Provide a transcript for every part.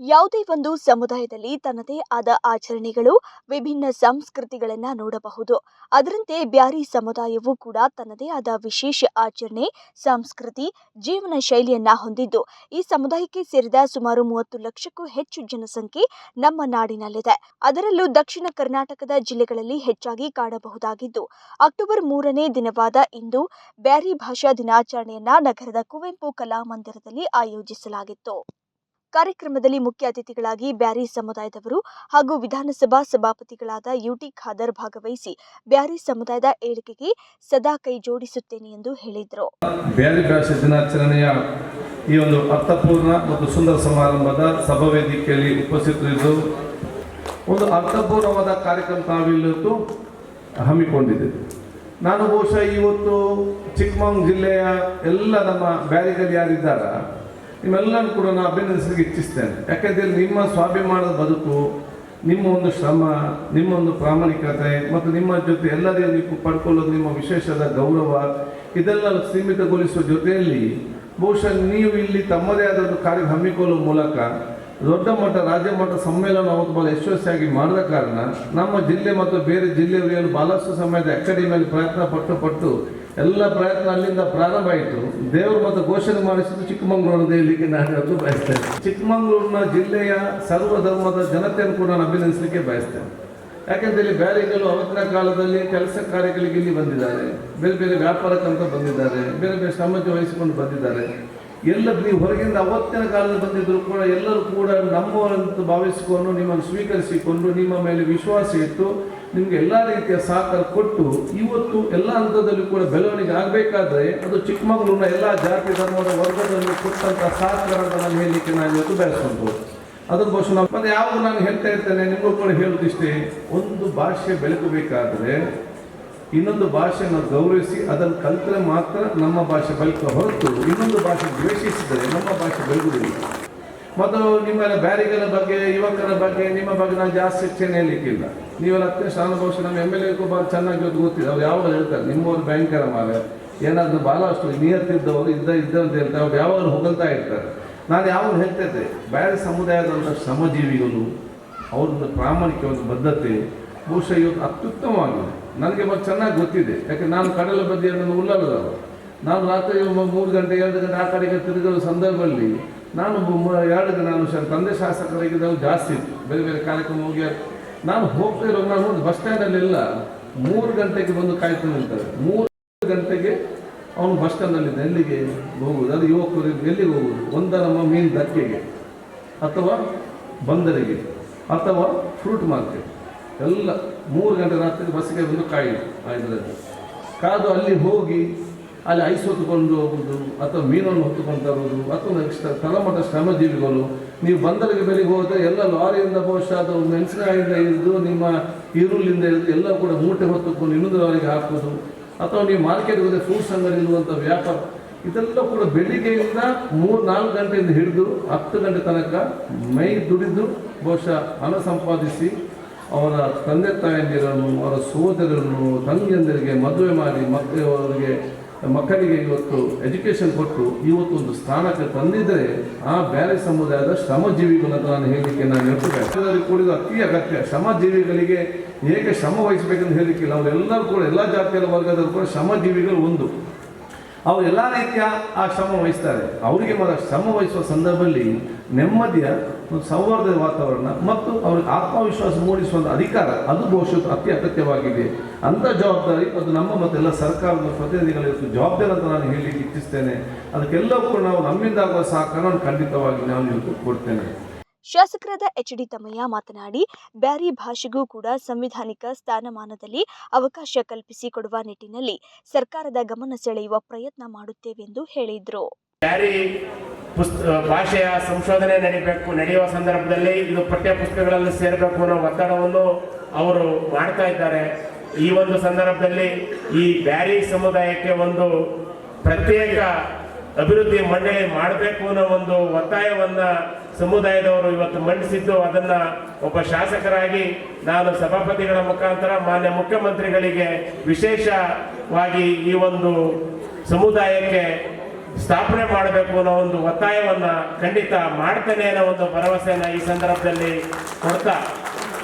ಯಾವುದೇ ಒಂದು ಸಮುದಾಯದಲ್ಲಿ ತನ್ನದೇ ಆದ ಆಚರಣೆಗಳು, ವಿಭಿನ್ನ ಸಂಸ್ಕೃತಿಗಳನ್ನು ನೋಡಬಹುದು. ಅದರಂತೆ ಬ್ಯಾರಿ ಸಮುದಾಯವು ಕೂಡ ತನ್ನದೇ ಆದ ವಿಶೇಷ ಆಚರಣೆ, ಸಂಸ್ಕೃತಿ, ಜೀವನ ಶೈಲಿಯನ್ನ ಹೊಂದಿದ್ದು. ಈ ಸಮುದಾಯಕ್ಕೆ ಸೇರಿದ ಸುಮಾರು ಮೂವತ್ತು ಲಕ್ಷಕ್ಕೂ ಹೆಚ್ಚು ಜನಸಂಖ್ಯೆ ನಮ್ಮ ನಾಡಿನಲ್ಲಿದೆ. ಅದರಲ್ಲೂ ದಕ್ಷಿಣ ಕರ್ನಾಟಕದ ಜಿಲ್ಲೆಗಳಲ್ಲಿ ಹೆಚ್ಚಾಗಿ ಕಾಣಬಹುದಾಗಿದ್ದು, ಅಕ್ಟೋಬರ್ ಮೂರನೇ ದಿನವಾದ ಇಂದು ಬ್ಯಾರಿ ಭಾಷಾ ದಿನಾಚರಣೆಯನ್ನ ನಗರದ ಕುವೆಂಪು ಕಲಾಮಂದಿರದಲ್ಲಿ ಆಯೋಜಿಸಲಾಗಿತ್ತು. ಕಾರ್ಯಕ್ರಮದಲ್ಲಿ ಮುಖ್ಯ ಅತಿಥಿಗಳಾಗಿ ಬ್ಯಾರಿ ಸಮುದಾಯದವರು ಹಾಗೂ ವಿಧಾನಸಭಾ ಸಭಾಪತಿಗಳಾದ ಯುಟಿ ಖಾದರ್ ಭಾಗವಹಿಸಿ ಬ್ಯಾರಿ ಸಮುದಾಯದ ಏಳಿಗೆಗೆ ಸದಾ ಕೈ ಜೋಡಿಸುತ್ತೇನೆ ಎಂದು ಹೇಳಿದರು. ಈ ಒಂದು ಅರ್ಥಪೂರ್ಣ ಮತ್ತು ಸುಂದರ ಸಮಾರಂಭದ ಸಭಾ ವೇದಿಕೆಯಲ್ಲಿ ಉಪಸ್ಥಿತರಿದ್ದು, ಒಂದು ಅರ್ಥಪೂರ್ಣವಾದ ಕಾರ್ಯಕ್ರಮ ತಾವಿಲ್ಲತ್ತು ಹಮ್ಮಿಕೊಂಡಿದೆ. ನಾನು ಬಹುಶಃ ಇವತ್ತು ಚಿಕ್ಕಮಗಳೂರು ಜಿಲ್ಲೆಯ ಎಲ್ಲ ನಮ್ಮ ಬ್ಯಾರಿಗಲ್ಲಿ ಯಾರಿದ್ದಾರ ನಿಮ್ಮೆಲ್ಲರೂ ಕೂಡ ನಾನು ಅಭಿನಂದಿಸಲಿಕ್ಕೆ ಇಚ್ಛಿಸ್ತೇನೆ. ಯಾಕೆಂದರೆ ನಿಮ್ಮ ಸ್ವಾಭಿಮಾನದ ಬದುಕು, ನಿಮ್ಮ ಒಂದು ಶ್ರಮ, ನಿಮ್ಮ ಒಂದು ಪ್ರಾಮಾಣಿಕತೆ ಮತ್ತು ನಿಮ್ಮ ಜೊತೆ ಎಲ್ಲರಿಗೂ ನೀವು ಪಡ್ಕೊಳ್ಳೋದು ನಿಮ್ಮ ವಿಶೇಷದ ಗೌರವ ಇದೆಲ್ಲ ಸೀಮಿತಗೊಳಿಸುವ ಜೊತೆಯಲ್ಲಿ ಬಹುಶಃ ನೀವು ಇಲ್ಲಿ ತಮ್ಮದೇ ಆದ ಒಂದು ಕಾರ್ಯ ಹಮ್ಮಿಕೊಳ್ಳುವ ಮೂಲಕ ದೊಡ್ಡ ಮಟ್ಟ, ರಾಜ್ಯ ಮಟ್ಟ ಸಮ್ಮೇಳನ ಬಹಳ ಯಶಸ್ವಿಯಾಗಿ ಮಾಡಿದ ಕಾರಣ ನಮ್ಮ ಜಿಲ್ಲೆ ಮತ್ತು ಬೇರೆ ಜಿಲ್ಲೆಯವರಿಗೆ ಬಹಳಷ್ಟು ಸಮಯದ ಅಕಾಡೆಮಿಯಲ್ಲಿ ಪ್ರಯತ್ನ ಪಟ್ಟು ಪಟ್ಟು ಎಲ್ಲ ಪ್ರಯತ್ನ ಅಲ್ಲಿಂದ ಪ್ರಾರಂಭ ಆಯಿತು. ದೇವರು ಮತ್ತು ಘೋಷಣೆ ಮಾಡಿಸಿದ್ದು ಚಿಕ್ಕಮಗಳೂರು ಇಲ್ಲಿಗೆ ನಾನು ಹೇಳಲು ಬಯಸ್ತೇನೆ ಚಿಕ್ಕಮಗಳೂರಿನ ಜಿಲ್ಲೆಯ ಸರ್ವ ಧರ್ಮದ ಜನತೆಯನ್ನು ಕೂಡ ನಾನು ಅಭಿನಂದಿಸಲಿಕ್ಕೆ ಬಯಸ್ತೇನೆ ಯಾಕೆಂದರೆ ಇಲ್ಲಿ ಬ್ಯಾರಿಗಳು ಅವತ್ತಿನ ಕಾಲದಲ್ಲಿ ಕೆಲಸ ಕಾರ್ಯಗಳಿಗೆ ಇಲ್ಲಿ ಬಂದಿದ್ದಾರೆ. ಬೇರೆ ಬೇರೆ ವ್ಯಾಪಾರಕ್ಕಂತ ಬಂದಿದ್ದಾರೆ. ಬೇರೆ ಬೇರೆ ಶ್ರಮಕ್ಕೆ ವಹಿಸಿಕೊಂಡು ಬಂದಿದ್ದಾರೆ. ಎಲ್ಲ ನೀವು ಹೊರಗಿಂದ ಅವತ್ತಿನ ಕಾಲದಲ್ಲಿ ಬಂದಿದ್ದರೂ ಕೂಡ ಎಲ್ಲರೂ ಕೂಡ ನಮ್ಮವರಂತ ಭಾವಿಸಿಕೊಂಡು ನಿಮ್ಮನ್ನು ಸ್ವೀಕರಿಸಿಕೊಂಡು ನಿಮ್ಮ ಮೇಲೆ ವಿಶ್ವಾಸ ಇಟ್ಟು ನಿಮಗೆ ಎಲ್ಲ ರೀತಿಯ ಸಹಕಾರ ಕೊಟ್ಟು ಇವತ್ತು ಎಲ್ಲ ಹಂತದಲ್ಲೂ ಕೂಡ ಬೆಳವಣಿಗೆ ಆಗಬೇಕಾದ್ರೆ ಅದು ಚಿಕ್ಕಮಗಳೂರಿನ ಎಲ್ಲ ಜಾತಿ, ಧರ್ಮದ ವರ್ಗದಲ್ಲಿ ಕೊಟ್ಟಂಥ ಸಹಕಾರ ನಾನು ಹೇಳಲಿಕ್ಕೆ ನಾನು ಇವತ್ತು ಬಯಸ್ಕೊಂಡು ಅದರ ಬಹುಶಃ ಮತ್ತೆ ಯಾವಾಗ ನಾನು ಹೇಳ್ತಾ ಇರ್ತೇನೆ, ನಿಮಗೂ ಕೂಡ ಹೇಳುದಿಷ್ಟೇ ಒಂದು ಭಾಷೆ ಬೆಳಕಬೇಕಾದ್ರೆ ಇನ್ನೊಂದು ಭಾಷೆಯನ್ನು ಗೌರವಿಸಿ ಅದನ್ನು ಕಲಿತರೆ ಮಾತ್ರ ನಮ್ಮ ಭಾಷೆ ಬೆಳಕು ಹೊರತು ಇನ್ನೊಂದು ಭಾಷೆ ದ್ವೇಷಿಸಿದರೆ ನಮ್ಮ ಭಾಷೆ ಬೆಳಗುವುದಿಲ್ಲ. ಮತ್ತು ನಿಮ್ಮೆಲ್ಲ ಬ್ಯಾರಿಗಳ ಬಗ್ಗೆ, ಯುವಕರ ಬಗ್ಗೆ, ನಿಮ್ಮ ಬಗ್ಗೆ ನಾನು ಜಾಸ್ತಿ ಹೆಚ್ಚೇನೆ ಹೇಳಲಿಕ್ಕಿಲ್ಲ. ನೀವೆಲ್ಲ ಅತ್ಯಂತ ಭವಿಷ್ಯ ನಮ್ಮ ಎಂ ಎಲ್ ಎ ಭಾಳ ಚೆನ್ನಾಗಿ ಇವತ್ತು ಗೊತ್ತಿದೆ. ಅವ್ರು ಯಾವಾಗ ಹೇಳ್ತಾರೆ, ನಿಮ್ಮವ್ರು ಭಯಂಕರ ಮಾರ, ಏನಾದರೂ ಭಾಳಷ್ಟು ನಿಯತ್ತಿದ್ದವರು ಇದ್ದ ಇದ್ದ ಅಂತ ಹೇಳ್ತಾರೆ ಅವ್ರು ಯಾವಾಗಲೂ ಹೊಗಳ್ತಾ ಇರ್ತಾರೆ. ನಾನು ಯಾವಾಗ ಹೇಳ್ತಾ ಇದ್ದೆ, ಬ್ಯಾರಿ ಸಮುದಾಯದಂಥ ಶ್ರಮಜೀವಿಗಳು, ಅವ್ರದ್ದು ಪ್ರಾಮಾಣಿಕ ಒಂದು ಬದ್ಧತೆ, ಬಹುಶಃ ಇವತ್ತು ಅತ್ಯುತ್ತಮವಾಗಿದೆ. ನನಗೆ ಮತ್ತು ಚೆನ್ನಾಗಿ ಗೊತ್ತಿದೆ. ಯಾಕೆ ನಾನು ಕಡಲ ಬದಿಯನ್ನು ಉಲ್ಲಲ್ಲದವ ನಾನು ರಾತ್ರಿ ಮೂರು ಗಂಟೆ, ಎರಡು ಗಂಟೆ ಆ ಕಡೆಗೆ ತಿರುಗಲು ಸಂದರ್ಭದಲ್ಲಿ ನಾನು ಎರಡು ನಾನು ತಂದೆ ಶಾಸಕರಾಗಿದ್ದವು ಜಾಸ್ತಿ ಇತ್ತು. ಬೇರೆ ಬೇರೆ ಕಾರ್ಯಕ್ರಮ ಹೋಗಿ ನಾನು ಹೋಗ್ತಾ ಇರೋ ನಾನು ಬಸ್ ಸ್ಟ್ಯಾಂಡಲ್ಲೆಲ್ಲ ಮೂರು ಗಂಟೆಗೆ ಬಂದು ಕಾಯ್ತು ನಿಂತಾರೆ ಮೂರು ಗಂಟೆಗೆ ಅವನು ಬಸ್ ಸ್ಟ್ಯಾಂಡಲ್ಲಿದ್ದ ಎಲ್ಲಿಗೆ? ಹೋಗುವುದು. ಅದು ಯುವಕರು ಎಲ್ಲಿಗೆ ಹೋಗುವುದು? ಒಂದ ನಮ್ಮ ಮೀನು ದಕ್ಕೆಗೆ ಅಥವಾ ಬಂದರಿಗೆ ಅಥವಾ ಫ್ರೂಟ್ ಮಾರ್ಕೆಟ್ ಎಲ್ಲ ಮೂರು ಗಂಟೆ ರಾತ್ರಿ ಬಸ್ಸಿಗೆ ಬಂದು ಕಾಯಿದು ಇದರಲ್ಲಿ. ಕಾದು ಅಲ್ಲಿ ಹೋಗಿ, ಅಲ್ಲಿ ಐಸ್ ಹೊತ್ತುಕೊಂಡು ಹೋಗುದು ಅಥವಾ ಮೀನನ್ನು ಹೊತ್ತುಕೊಂಡು ತರುವುದು, ಅಥವಾ ತಲಮಟ್ಟ ಶ್ರಮಜೀವಿಗಳು ನೀವು ಬಂದರಿಗೆ ಬೆಳಿಗ್ಗೆ ಹೋದರೆ ಎಲ್ಲ ಲಾರಿಯಿಂದ ಬಹುಶಃ ಅದು ಮೆಣಸಿನಕಾಯಿಂದ ಹಿಡಿದು ನಿಮ್ಮ ಈರುಳ್ಳಿಯಿಂದ ಹಿಡಿದು ಎಲ್ಲ ಕೂಡ ಮೂಟೆ ಹೊತ್ತುಕೊಂಡು ಇನ್ನೊಂದು ಅವರಿಗೆ ಹಾಕೋದು ಅಥವಾ ನೀವು ಮಾರ್ಕೆಟ್ಗೆ ಹೋದರೆ ಫ್ರೂಟ್ಸ್ ಅಂಗಡಿ ಇರುವಂಥ ವ್ಯಾಪಾರ. ಇದೆಲ್ಲ ಕೂಡ ಬೆಳಿಗ್ಗೆಯಿಂದ ಮೂರು, ನಾಲ್ಕು ಗಂಟೆಯಿಂದ ಹಿಡಿದು ಹತ್ತು ಗಂಟೆ ತನಕ ಮೈ ದುಡಿದು ಬಹುಶಃ ಹಣ ಸಂಪಾದಿಸಿ ಅವರ ತಂದೆ ತಾಯಂದಿರನ್ನು ಅವರ ಸೋದರನ್ನು ತಂಗಿಯಂದಿರಿಗೆ ಮದುವೆ ಮಾಡಿ ಮತ್ತೆ ಅವರಿಗೆ ಮಕ್ಕಳಿಗೆ ಇವತ್ತು ಎಜುಕೇಷನ್ ಕೊಟ್ಟು ಇವತ್ತು ಒಂದು ಸ್ಥಾನಕ್ಕೆ ತಂದಿದ್ದರೆ ಆ ಬೇರೆ ಸಮುದಾಯದ ಶ್ರಮಜೀವಿಗಳು ಅಂತ ನಾನು ಹೇಳಲಿಕ್ಕೆ ನಾನು ಹೇಳ್ತೇನೆ. ಕೂಡಿದ ಅತಿ ಅಗತ್ಯ. ಶ್ರಮಜೀವಿಗಳಿಗೆ ಹೇಗೆ ಶ್ರಮ ವಹಿಸಬೇಕಂತ ಹೇಳಲಿಕ್ಕಿಲ್ಲ. ಅವರೆಲ್ಲರೂ ಕೂಡ, ಎಲ್ಲ ಜಾತಿಯ ವರ್ಗದಲ್ಲೂ ಕೂಡ ಶ್ರಮಜೀವಿಗಳು ಒಂದು. ಅವರು ರೀತಿಯ ಆ ಶ್ರಮ ವಹಿಸ್ತಾರೆ. ಅವರಿಗೆ ಮಾತ್ರ ಶ್ರಮ ವಹಿಸುವ ಸಂದರ್ಭದಲ್ಲಿ ನೆಮ್ಮದಿಯ ಒಂದು ಸೌಹಾರ್ದ ವಾತಾವರಣ ಮತ್ತು ಅವ್ರಿಗೆ ಆತ್ಮವಿಶ್ವಾಸ ಮೂಡಿಸುವ ಅಧಿಕಾರ, ಅದು ಬಹುಶಃ ಅತಿ ಅಗತ್ಯವಾಗಿದೆ. ಅಂಥ ಜವಾಬ್ದಾರಿ ಅದು ನಮ್ಮ ಮತ್ತು ಎಲ್ಲ ಸರ್ಕಾರದ ಪ್ರತಿನಿಧಿಗಳ ಜವಾಬ್ದಾರಿ ಅಂತ ನಾನು ಹೇಳಲಿಕ್ಕೆ ಇಚ್ಛಿಸ್ತೇನೆ. ಅದಕ್ಕೆಲ್ಲವೂ ಕೂಡ ನಾವು ನಮ್ಮಿಂದಾಗುವ ಸಹಕಾರವನ್ನು ಖಂಡಿತವಾಗಿ ನಾನು ಇವತ್ತು ಕೊಡ್ತೇನೆ. ಶಾಸಕರಾದ ಎಚ್ ಡಿ ತಮ್ಮಯ್ಯ ಮಾತನಾಡಿ, ಬ್ಯಾರಿ ಭಾಷೆಗೂ ಕೂಡ ಸಂವಿಧಾನಿಕ ಸ್ಥಾನಮಾನದಲ್ಲಿ ಅವಕಾಶ ಕಲ್ಪಿಸಿಕೊಡುವ ನಿಟ್ಟಿನಲ್ಲಿ ಸರ್ಕಾರದ ಗಮನ ಸೆಳೆಯುವ ಪ್ರಯತ್ನ ಮಾಡುತ್ತೇವೆಂದು ಹೇಳಿದರು. ಬ್ಯಾರಿ ಪುಸ್ತ ಭಾಷೆಯ ಸಂಶೋಧನೆ ನಡೀಬೇಕು, ನಡೆಯುವ ಸಂದರ್ಭದಲ್ಲಿ ಇದು ಪಠ್ಯ ಪುಸ್ತಕಗಳಲ್ಲಿ ಸೇರಬೇಕು ಅನ್ನೋ ಒತ್ತಡವನ್ನು ಅವರು ಮಾಡ್ತಾ ಇದ್ದಾರೆ. ಈ ಒಂದು ಸಂದರ್ಭದಲ್ಲಿ ಈ ಬ್ಯಾರಿ ಸಮುದಾಯಕ್ಕೆ ಒಂದು ಪ್ರತ್ಯೇಕ ಅಭಿವೃದ್ಧಿ ಮಂಡಳಿ ಮಾಡಬೇಕು ಅನ್ನೋ ಒಂದು ಒತ್ತಾಯವನ್ನ ಸಮುದಾಯದವರು ಇವತ್ತು ಮಂಡಿಸಿದ್ದು. ಅದನ್ನ ಒಬ್ಬ ಶಾಸಕರಾಗಿ ನಾನು ಸಭಾಪತಿಗಳ ಮುಖಾಂತರ, ಮಾನ್ಯ ಮುಖ್ಯಮಂತ್ರಿಗಳಿಗೆ ವಿಶೇಷವಾಗಿ ಈ ಒಂದು ಸಮುದಾಯಕ್ಕೆ ಸ್ಥಾಪನೆ ಮಾಡಬೇಕು ಅನ್ನೋ ಒಂದು ಒತ್ತಾಯವನ್ನ ಖಂಡಿತ ಮಾಡ್ತೇನೆ ಅನ್ನೋ ಒಂದು ಭರವಸೆಯನ್ನು ಈ ಸಂದರ್ಭದಲ್ಲಿ ಕೊಡ್ತಾ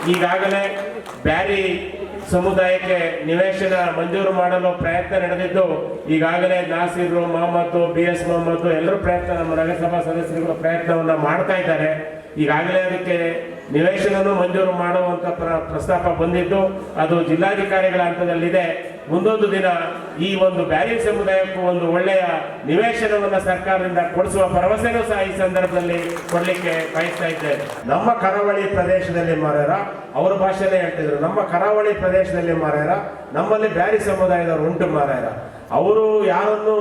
ಈಗಾಗಲೇ ಬ್ಯಾರಿ ಸಮುದಾಯಕ್ಕೆ ನಿವೇಶನ ಮಂಜೂರು ಮಾಡಲು ಪ್ರಯತ್ನ ನಡೆದಿದ್ದು, ಈಗಾಗಲೇ ನಾಸೀರು ಮೊಹಮ್ಮದ್ ಬಿ ಎಸ್ ಮೊಹಮ್ಮದ್ ಎಲ್ಲರೂ ಪ್ರಯತ್ನ ನಮ್ಮ ನಗರಸಭಾ ಸದಸ್ಯರುಗಳು ಪ್ರಯತ್ನವನ್ನು ಮಾಡ್ತಾ ಇದ್ದಾರೆ. ಈಗಾಗಲೇ ಅದಕ್ಕೆ ನಿವೇಶನನು ಮಂಜೂರು ಮಾಡುವಂತ ಪ್ರ- ಪ್ರಸ್ತಾಪ ಬಂದಿದ್ದು, ಅದು ಜಿಲ್ಲಾಧಿಕಾರಿಗಳ ಹಂತದಲ್ಲಿದೆ. ಮುಂದೊಂದು ದಿನ ಈ ಒಂದು ಬ್ಯಾರಿ ಸಮುದಾಯಕ್ಕೂ ಒಂದು ಒಳ್ಳೆಯ ನಿವೇಶನವನ್ನು ಸರ್ಕಾರದಿಂದ ಕೊಡಿಸುವ ಭರವಸೆನೂ ಸಹ ಈ ಸಂದರ್ಭದಲ್ಲಿ ಕೊಡಲಿಕ್ಕೆ ಬಯಸ್ತಾ ಇದ್ದೇವೆ ನಮ್ಮ ಕರಾವಳಿ ಪ್ರದೇಶದಲ್ಲಿ ಮಾರ್ಯಾರ ಅವರ ಭಾಷೆನೇ ಹೇಳ್ತಿದ್ರು. ನಮ್ಮ ಕರಾವಳಿ ಪ್ರದೇಶದಲ್ಲಿ ಮಾರ್ಯಾರ ನಮ್ಮಲ್ಲಿ ಬ್ಯಾರಿ ಸಮುದಾಯದವರು ಉಂಟು ಮಾರ್ಯಾರ ಅವರು ಯಾರನ್ನು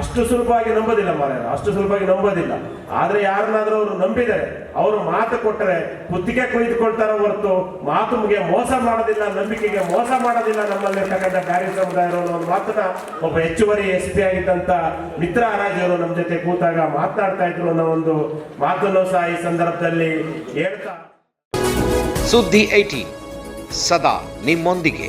ಅಷ್ಟು ಸುಲಭವಾಗಿ ನಂಬೋದಿಲ್ಲ ಮಾರಾಯ ಅಷ್ಟು ಸುಲಭವಾಗಿ ನಂಬೋದಿಲ್ಲ. ಆದ್ರೆ ಯಾರನ್ನಾದರೂ ಅವರು ನಂಬಿದರೆ, ಅವರು ಮಾತು ಕೊಟ್ಟರೆ ಕುತ್ತಿಗೆ ಕುಯ್ದುಕೊಳ್ತಾರ ಹೊರತು ಮಾತು ಮುಗಿಯ ಮೋಸ ಮಾಡೋದಿಲ್ಲ, ನಂಬಿಕೆಗೆ ಮೋಸ ಮಾಡೋದಿಲ್ಲ ನಮ್ಮಲ್ಲಿರ್ತಕ್ಕಂಥ ಕಾರ್ಯ ಸಮುದಾಯರು ಒಂದು ಮಾತನ್ನ ಒಬ್ಬ ಹೆಚ್ಚುವರಿ ಎಸ್ ಪಿ ಆಗಿದ್ದಂತ ಮಿತ್ರ ರಾಜವರು ನಮ್ಮ ಜೊತೆ ಕೂತಾಗ ಮಾತನಾಡ್ತಾ ಇದ್ರು ಅನ್ನೋ ಒಂದು ಮಾತನ್ನು ಸಹ ಈ ಸಂದರ್ಭದಲ್ಲಿ ಹೇಳ್ತಾ ಸುದ್ದಿ ಐಟಿ, ಸದಾ ನಿಮ್ಮೊಂದಿಗೆ.